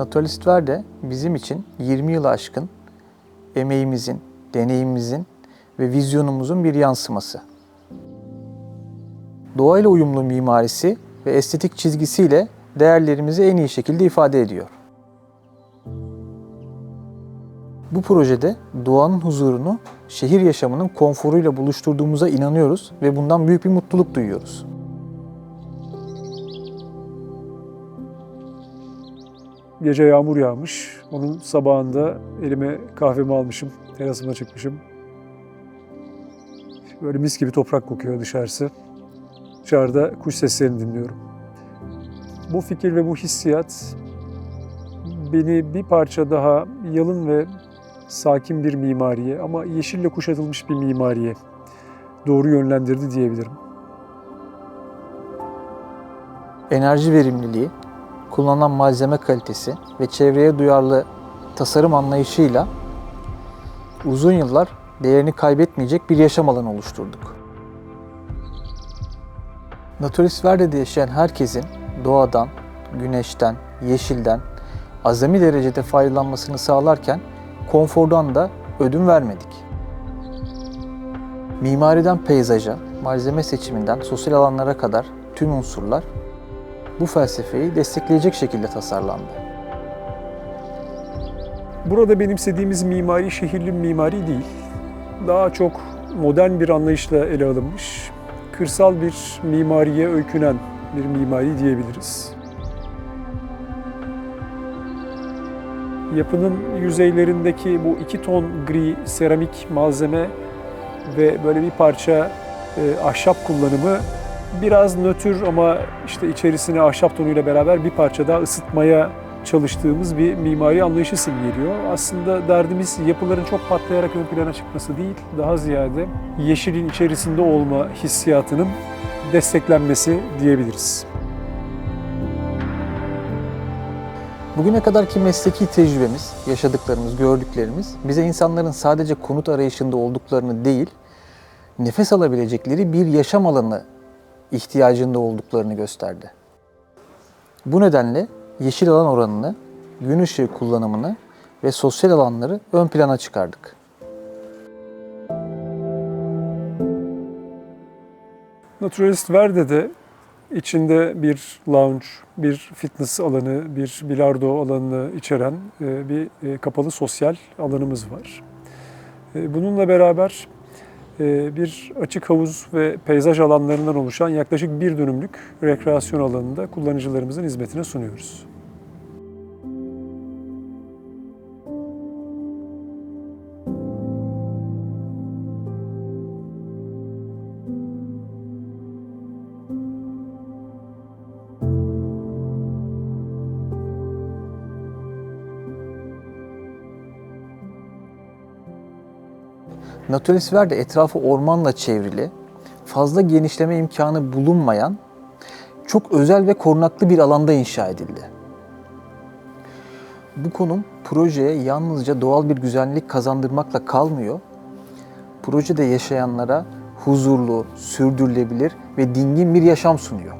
Naturalist Verde bizim için 20 yılı aşkın emeğimizin, deneyimimizin ve vizyonumuzun bir yansıması. Doğayla uyumlu mimarisi ve estetik çizgisiyle değerlerimizi en iyi şekilde ifade ediyor. Bu projede doğanın huzurunu şehir yaşamının konforuyla buluşturduğumuza inanıyoruz ve bundan büyük bir mutluluk duyuyoruz. Gece yağmur yağmış. Onun sabahında elime kahvemi almışım. Terasıma çıkmışım. Böyle mis gibi toprak kokuyor dışarısı. Dışarıda kuş seslerini dinliyorum. Bu fikir ve bu hissiyat beni bir parça daha yalın ve sakin bir mimariye ama yeşille kuşatılmış bir mimariye doğru yönlendirdi diyebilirim. Enerji verimliliği, kullanılan malzeme kalitesi ve çevreye duyarlı tasarım anlayışıyla uzun yıllar değerini kaybetmeyecek bir yaşam alanı oluşturduk. Naturalist Verde'de yaşayan herkesin doğadan, güneşten, yeşilden azami derecede faydalanmasını sağlarken konfordan da ödün vermedik. Mimariden peyzaja, malzeme seçiminden sosyal alanlara kadar tüm unsurlar bu felsefeyi destekleyecek şekilde tasarlandı. Burada benimsediğimiz mimari şehirli mimari değil. Daha çok modern bir anlayışla ele alınmış, kırsal bir mimariye öykünen bir mimari diyebiliriz. Yapının yüzeylerindeki bu iki ton gri seramik malzeme ve böyle bir parça e, ahşap kullanımı biraz nötr ama işte içerisine ahşap tonuyla beraber bir parça daha ısıtmaya çalıştığımız bir mimari anlayışı simgeliyor. Aslında derdimiz yapıların çok patlayarak ön plana çıkması değil, daha ziyade yeşilin içerisinde olma hissiyatının desteklenmesi diyebiliriz. Bugüne kadarki mesleki tecrübemiz, yaşadıklarımız, gördüklerimiz bize insanların sadece konut arayışında olduklarını değil, nefes alabilecekleri bir yaşam alanı ihtiyacında olduklarını gösterdi. Bu nedenle yeşil alan oranını, gün ışığı kullanımını ve sosyal alanları ön plana çıkardık. Naturalist Verde'de içinde bir lounge, bir fitness alanı, bir bilardo alanını içeren e, bir e, kapalı sosyal alanımız var. E, Bununla beraber bir açık havuz ve peyzaj alanlarından oluşan yaklaşık bir dönümlük rekreasyon alanını da kullanıcılarımızın hizmetine sunuyoruz. Naturalist Verde etrafı ormanla çevrili, fazla genişleme imkanı bulunmayan, çok özel ve korunaklı bir alanda inşa edildi. Bu konum projeye yalnızca doğal bir güzellik kazandırmakla kalmıyor, projede yaşayanlara huzurlu, sürdürülebilir ve dingin bir yaşam sunuyor.